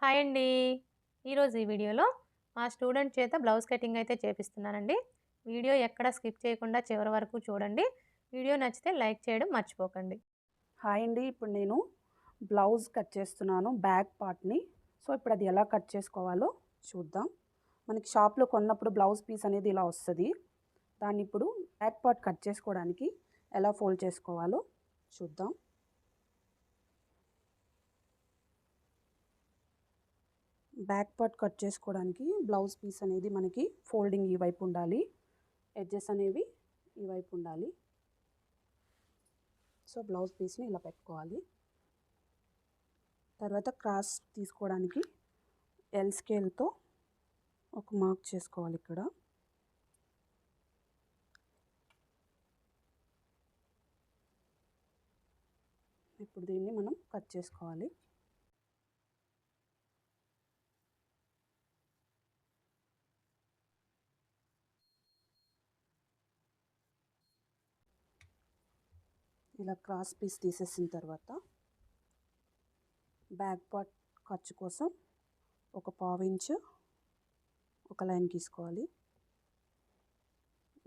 Hi అండి. ఈరోజు ఈ వీడియోలో మా స్టూడెంట్ చేత బ్లౌజ్ కటింగ్ అయితే చేపిస్తున్నానండి. వీడియో ఎక్కడ స్కిప్ చేయకుండా చివరి వరకు చూడండి. వీడియో నచ్చితే లైక్ చేయడం మర్చిపోకండి. హాయ్ అండి. ఇప్పుడు నేను బ్లౌజ్ కట్ చేస్తున్నాను బ్యాక్ పార్ట్ని. సో ఇప్పుడు అది ఎలా కట్ చేసుకోవాలో చూద్దాం. మనకి షాప్లో కొన్నప్పుడు బ్లౌజ్ పీస్ అనేది ఇలా వస్తుంది. దాన్ని ఇప్పుడు బ్యాక్ పార్ట్ కట్ చేసుకోవడానికి ఎలా ఫోల్డ్ చేసుకోవాలో చూద్దాం. బ్యాక్ పార్ట్ కట్ చేసుకోవడానికి బ్లౌజ్ పీస్ అనేది మనకి ఫోల్డింగ్ ఈ వైపు ఉండాలి. ఎడ్జెస్ అనేవి ఈ వైపు ఉండాలి. సో బ్లౌజ్ పీస్ని ఇలా పెట్టుకోవాలి. తర్వాత క్రాస్ తీసుకోవడానికి ఎల్ స్కేల్తో ఒక మార్క్ చేసుకోవాలి ఇక్కడ. ఇప్పుడు దీన్ని మనం కట్ చేసుకోవాలి. ఇలా క్రాస్ పీస్ తీసేసిన తర్వాత బ్యాక్ పార్ట్ ఖర్చు కోసం ఒక పావు ఇంచు ఒక లైన్ గీసుకోవాలి.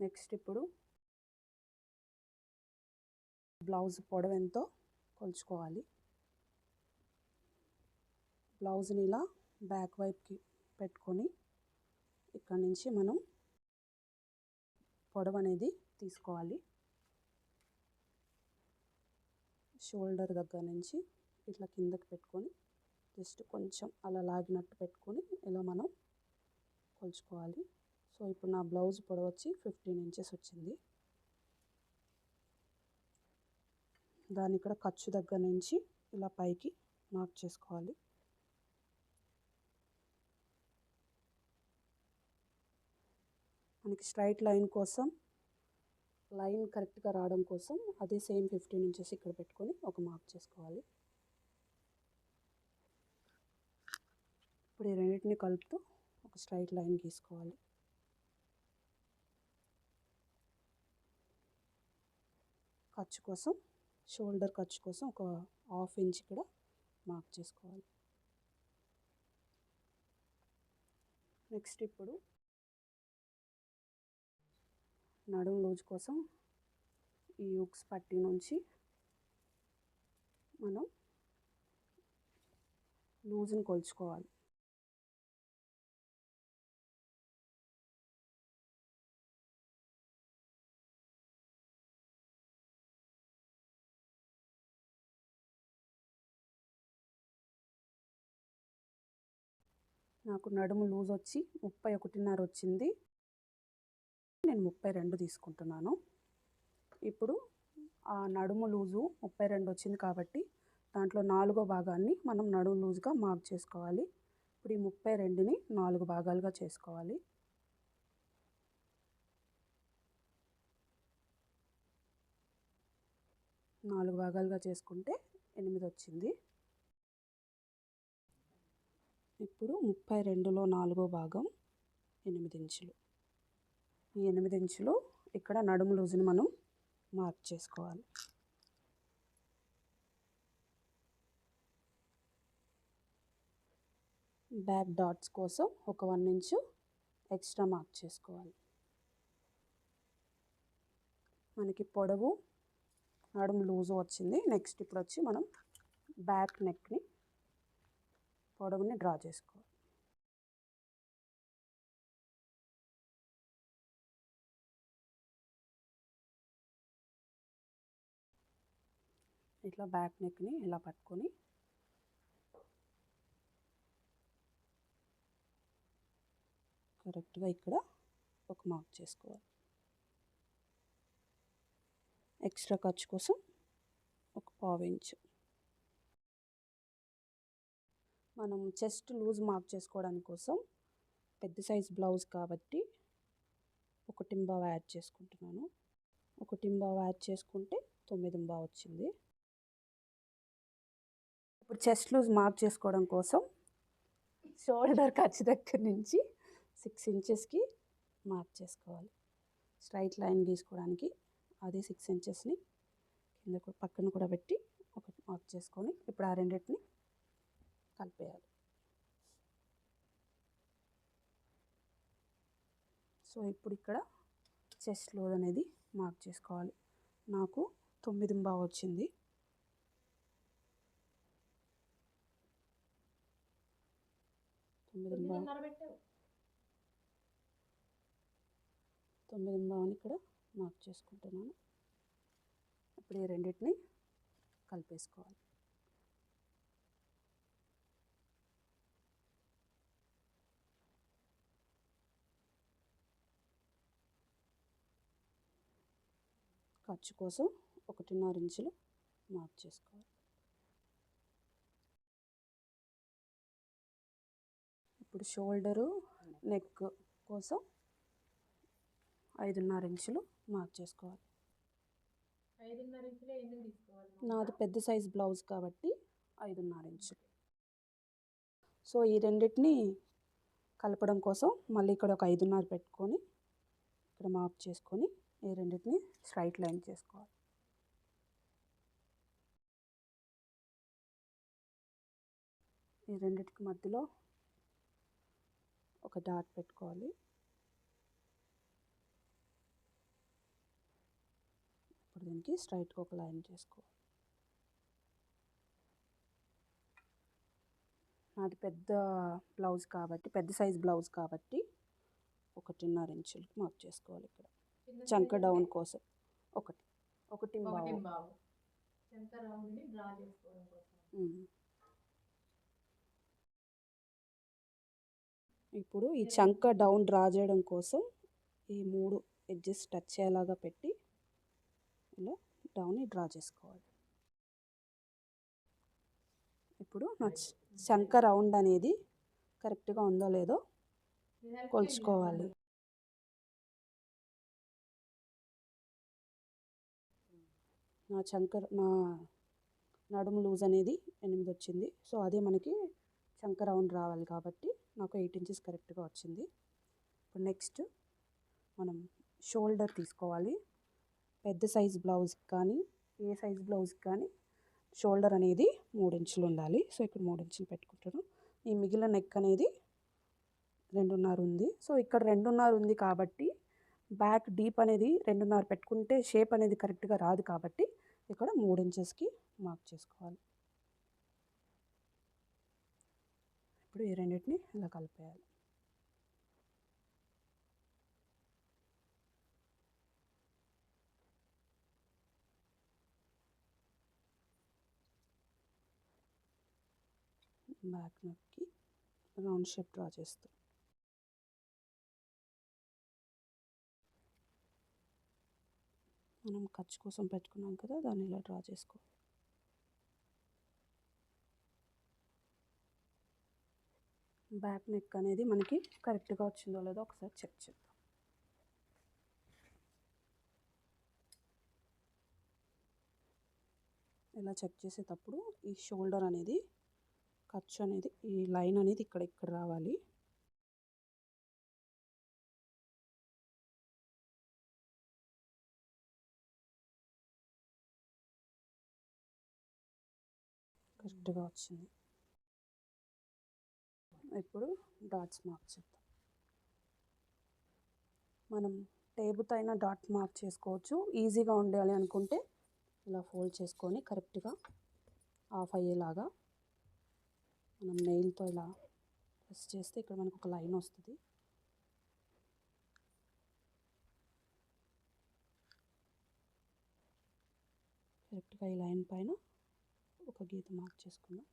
నెక్స్ట్ ఇప్పుడు బ్లౌజ్ పొడవు ఎంతో కొలుచుకోవాలి. బ్లౌజ్ని ఇలా బ్యాక్ వైపుకి పెట్టుకొని ఇక్కడ నుంచి మనం పొడవు అనేది తీసుకోవాలి. షోల్డర్ దగ్గర నుంచి ఇట్లా కిందకి పెట్టుకొని జస్ట్ కొంచెం అలా లాగినట్టు పెట్టుకొని ఇలా మనం కొలుచుకోవాలి. సో ఇప్పుడు నా బ్లౌజ్ పొడవు వచ్చి ఫిఫ్టీన్ ఇంచెస్ వచ్చింది. దాని ఇక్కడ ఖర్చు దగ్గర నుంచి ఇలా పైకి మార్క్ చేసుకోవాలి. మనకి స్ట్రైట్ లైన్ కోసం లైన్ కరెక్ట్గా రావడం కోసం అదే సేమ్ ఫిఫ్టీన్ ఇంచెస్ ఇక్కడ పెట్టుకొని ఒక మార్క్ చేసుకోవాలి. ఇప్పుడు ఈ రెండింటిని కలుపుతూ ఒక స్ట్రైట్ లైన్ గీసుకోవాలి. ఖర్చు కోసం షోల్డర్ ఖర్చు కోసం ఒక హాఫ్ ఇంచ్ ఇక్కడ మార్క్ చేసుకోవాలి. నెక్స్ట్ ఇప్పుడు నడుము లూజ్ కోసం ఈ ఉక్స్ పట్టి నుంచి మనం లూజ్ని కొలుచుకోవాలి. నాకు నడుము లూజ్ వచ్చి ముప్పై ఒకటిన్నర వచ్చింది. నేను ముప్పై రెండు తీసుకుంటున్నాను. ఇప్పుడు ఆ నడుము లూజు ముప్పై రెండు వచ్చింది కాబట్టి దాంట్లో నాలుగో భాగాన్ని మనం నడుము లూజ్గా మార్క్ చేసుకోవాలి. ఇప్పుడు ఈ ముప్పై రెండుని నాలుగు భాగాలుగా చేసుకోవాలి. నాలుగు భాగాలుగా చేసుకుంటే ఎనిమిది వచ్చింది. ఇప్పుడు ముప్పై రెండులో నాలుగో భాగం ఎనిమిది ఇంచులు. ఈ ఎనిమిది ఇంచులు ఇక్కడ నడుము లూజుని మనం మార్క్ చేసుకోవాలి. బ్యాక్ డాట్స్ కోసం ఒక వన్ ఇంచు ఎక్స్ట్రా మార్క్ చేసుకోవాలి. మనకి పొడవు నడుము లూజు వచ్చింది. నెక్స్ట్ ఇప్పుడు వచ్చి మనం బ్యాక్ నెక్ని పొడవుని డ్రా చేసుకోవాలి. ఇట్లా బ్యాక్ నెక్ని ఇలా పట్టుకొని కరెక్ట్గా ఇక్కడ ఒక మార్క్ చేసుకోవాలి. ఎక్స్ట్రా ఖర్చు కోసం ఒక పావు ఇంచు. మనం చెస్ట్ లూజ్ మార్క్ చేసుకోవడానికి కోసం పెద్ద సైజ్ బ్లౌజ్ కాబట్టి ఒక టింబావ్ యాడ్ చేసుకుంటున్నాను. ఒక టింబావ్ యాడ్ చేసుకుంటే తొమ్మిదింబా వచ్చింది. ఇప్పుడు చెస్ట్ లూజ్ మార్క్ చేసుకోవడం కోసం షోల్డర్ ఖర్చు దగ్గర నుంచి సిక్స్ ఇంచెస్కి మార్క్ చేసుకోవాలి. స్ట్రైట్ లైన్ గీసుకోవడానికి అదే సిక్స్ ఇంచెస్ని కింద పక్కన కూడా పెట్టి ఒక మార్క్ చేసుకొని ఇప్పుడు ఆ రెండింటిని కలిపేయాలి. సో ఇప్పుడు ఇక్కడ చెస్ట్ లోజ్ అనేది మార్క్ చేసుకోవాలి. నాకు తొమ్మిది బాగా వచ్చింది తొమ్మిది తొమ్మిది బావని ఇక్కడ మార్క్ చేసుకుంటున్నాను. ఇప్పుడు ఈ రెండింటిని కలిపేసుకోవాలి. ఖర్చు కోసం ఒకటిన్నర ఇంచులు మార్క్ చేసుకోవాలి. ఇప్పుడు షోల్డరు నెక్ కోసం ఐదున్నర ఇంచులు మార్క్ చేసుకోవాలి. నాది పెద్ద సైజ్ బ్లౌజ్ కాబట్టి ఐదున్నర ఇంచులు. సో ఈ రెండింటిని కలపడం కోసం మళ్ళీ ఇక్కడ ఒక ఐదున్నర పెట్టుకొని ఇక్కడ మార్క్ చేసుకొని ఈ రెండింటిని స్ట్రైట్ లైన్ చేసుకోవాలి. ఈ రెండింటికి మధ్యలో ఒక డాట్ పెట్టుకోవాలి. ఇప్పుడు దీనికి స్ట్రైట్గా ఒక లైన్ చేసుకోవాలి. నాది పెద్ద బ్లౌజ్ కాబట్టి పెద్ద సైజ్ బ్లౌజ్ కాబట్టి ఒకటిన్నర ఇంచులకి మార్క్ చేసుకోవాలి ఇక్కడ. చంక డౌన్ కోసం. ఒకటి. ఒకటి బావు ఇప్పుడు ఈ చంక డౌన్ డ్రా చేయడం కోసం ఈ మూడు ఎడ్జెస్ టచ్ అయ్యేలాగా పెట్టి ఇలా డౌన్ డ్రా చేసుకోవాలి. ఇప్పుడు నా చంక రౌండ్ అనేది కరెక్ట్గా ఉందో లేదో కొలుచుకోవాలి. నా చంక నా నడుము లూజ్ అనేది ఎనిమిది వచ్చింది. సో అదే మనకి చంక రౌండ్ రావాలి కాబట్టి నాకు ఎయిట్ ఇంచెస్ కరెక్ట్గా వచ్చింది. ఇప్పుడు నెక్స్ట్ మనం షోల్డర్ తీసుకోవాలి. పెద్ద సైజ్ బ్లౌజ్కి కానీ ఏ సైజ్ బ్లౌజ్కి కానీ షోల్డర్ అనేది మూడు ఇంచులు ఉండాలి. సో ఇక్కడ మూడు ఇంచులు పెట్టుకుంటాను ఈ మిగిలిన నెక్ అనేది రెండున్నర ఉంది. సో ఇక్కడ రెండున్నర ఉంది కాబట్టి బ్యాక్ డీప్ అనేది రెండున్నర పెట్టుకుంటే షేప్ అనేది కరెక్ట్గా రాదు కాబట్టి ఇక్కడ మూడు ఇంచెస్కి మార్క్ చేసుకోవాలి. ఇప్పుడు ఈ రెండింటిని ఇలా కలిపేయాలి. బ్యాక్ నెక్కి రౌండ్ షేప్ డ్రా చేస్తాం. మనం ఖర్చు కోసం పెట్టుకున్నాం కదా దాన్ని ఇలా డ్రా చేసుకోవాలి. బ్యాక్ నెక్ అనేది మనకి కరెక్ట్గా వచ్చిందో లేదో ఒకసారి చెక్ చేద్దాం. ఇలా చెక్ చేసేటప్పుడు ఈ షోల్డర్ అనేది ఖర్చు అనేది ఈ లైన్ అనేది ఇక్కడ ఇక్కడ రావాలి. కరెక్ట్గా వచ్చింది. ఇప్పుడు డాట్స్ మార్క్ చేద్దాం. మనం టేబుల్తో అయినా డాట్ మార్క్ చేసుకోవచ్చు. ఈజీగా ఉండాలి అనుకుంటే ఇలా ఫోల్డ్ చేసుకొని కరెక్ట్గా ఆఫ్ అయ్యేలాగా మనం నెయిల్తో ఇలా ప్రెస్ చేస్తే ఇక్కడ మనకు ఒక లైన్ వస్తుంది. కరెక్ట్గా ఈ లైన్ పైన ఒక గీత మార్క్ చేసుకుందాం.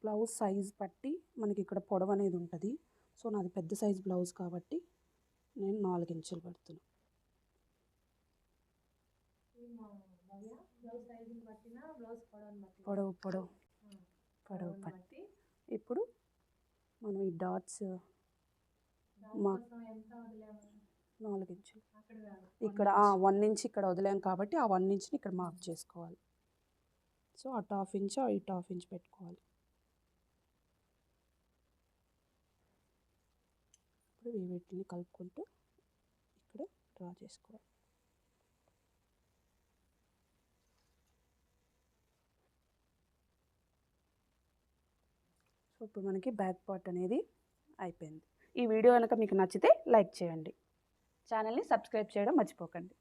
బ్లౌజ్ సైజ్ బట్టి మనకి ఇక్కడ పొడవు అనేది ఉంటుంది. సో నాది పెద్ద సైజ్ బ్లౌజ్ కాబట్టి నేను నాలుగు ఇంచులు పెడుతున్నాను పొడవు పొడవు పొడవు పట్టి. ఇప్పుడు మనం ఈ డాట్స్ మా- నాలుగు ఇంచులు. ఇక్కడ వన్ ఇంచ్ ఇక్కడ వదిలాం కాబట్టి ఆ వన్ ఇంచ్ని ఇక్కడ మార్క్ చేసుకోవాలి. సో అటు హాఫ్ ఇంచ్ ఇటు హాఫ్ ఇంచ్ పెట్టుకోవాలి. ఇప్పుడు ఈ వీటిని కలుపుకుంటూ ఇక్కడ డ్రా చేసుకోవాలి. సో ఇప్పుడు మనకి బ్యాక్ పార్ట్ అనేది అయిపోయింది. ఈ వీడియో కనుక మీకు నచ్చితే లైక్ చేయండి. ఛానల్ని సబ్స్క్రైబ్ చేయడం మర్చిపోకండి.